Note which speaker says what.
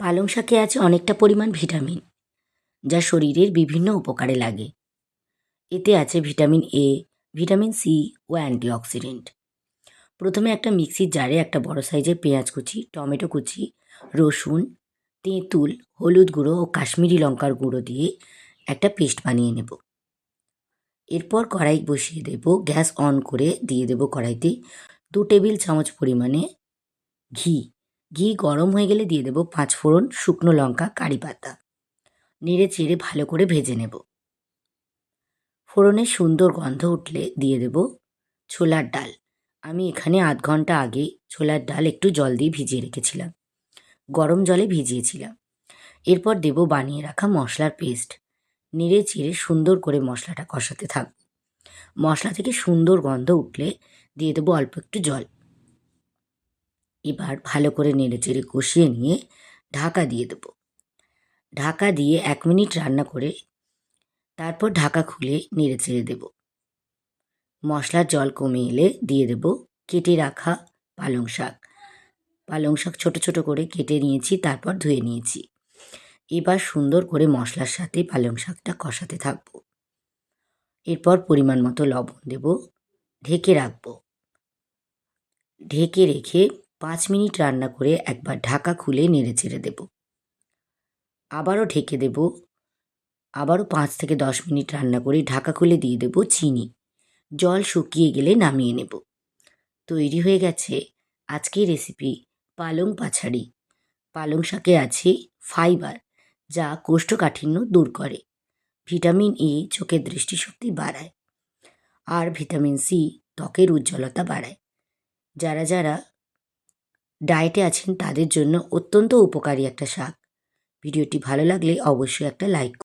Speaker 1: পালং শাকে আছে অনেকটা পরিমাণ ভিটামিন, যা শরীরের বিভিন্ন উপকারে লাগে। এতে আছে ভিটামিন এ ভিটামিন সি ও অ্যান্টিঅক্সিডেন্ট। প্রথমে একটা মিক্সির জারে একটা বড় সাইজের পেঁয়াজ কুচি, টমেটো কুচি, রসুন, তেঁতুল, হলুদ গুঁড়ো ও কাশ্মীরি লঙ্কার গুঁড়ো দিয়ে একটা পেস্ট বানিয়ে নেব। এরপর কড়াই বসিয়ে দেব, গ্যাস অন করে দিয়ে দেব কড়াইতে দু টেবিল চামচ পরিমাণে ঘি। ঘি গরম হয়ে গেলে দিয়ে দেব পাঁচ ফোড়ন শুকনো লঙ্কা, কারি পাতা। নেড়ে চেড়ে ভালো করে ভেজে নেব। ফোড়নের সুন্দর গন্ধ উঠলে দিয়ে দেব ছোলার ডাল। আমি এখানে আধ ঘণ্টা আগে ছোলার ডাল একটু জল দিয়ে ভিজিয়ে রেখেছিলাম। গরম জলে ভিজিয়েছিলাম। এরপর দেব বানিয়ে রাখা মশলার পেস্ট। নেড়ে চেড়ে সুন্দর করে মশলাটা কষাতে থাক মশলা থেকে সুন্দর গন্ধ উঠলে দিয়ে দেবো অল্প একটু জল। এবার ভালো করে নেড়ে চেড়ে কষিয়ে নিয়ে ঢাকা দিয়ে দেবো। ঢাকা দিয়ে এক মিনিট রান্না করে তারপর ঢাকা খুলে নেড়ে চেড়ে দেবো। মশলার জল কমে এলে দিয়ে দেব কেটে রাখা পালং শাক। পালং শাক ছোটো ছোটো করে কেটে নিয়েছি, তারপর ধুয়ে নিয়েছি। এবার সুন্দর করে মশলার সাথে পালং শাকটা কষাতে থাকব। এরপর পরিমাণ মতো লবণ দেব। ঢেকে রাখব। ঢেকে রেখে পাঁচ মিনিট রান্না করে একবার ঢাকা খুলে নেড়ে চেড়ে দেব। আবারও ঢেকে দেব। আবারও পাঁচ থেকে দশ মিনিট রান্না করে ঢাকা খুলে দিয়ে দেব চিনি। জল শুকিয়ে গেলে নামিয়ে নেব। তৈরি হয়ে গেছে আজকের রেসিপি পালং পাছাড়ি পালং শাকে আছে ফাইবার যা কোষ্ঠকাঠিন্য দূর করে। ভিটামিন ই চোখের দৃষ্টিশক্তি বাড়ায়। আর ভিটামিন সি ত্বকের উজ্জ্বলতা বাড়ায়। যারা যারা ডায়েটে আছেন তাদের জন্য অত্যন্ত উপকারী একটা শাক। ভিডিওটি ভালো লাগলে অবশ্যই একটা লাইক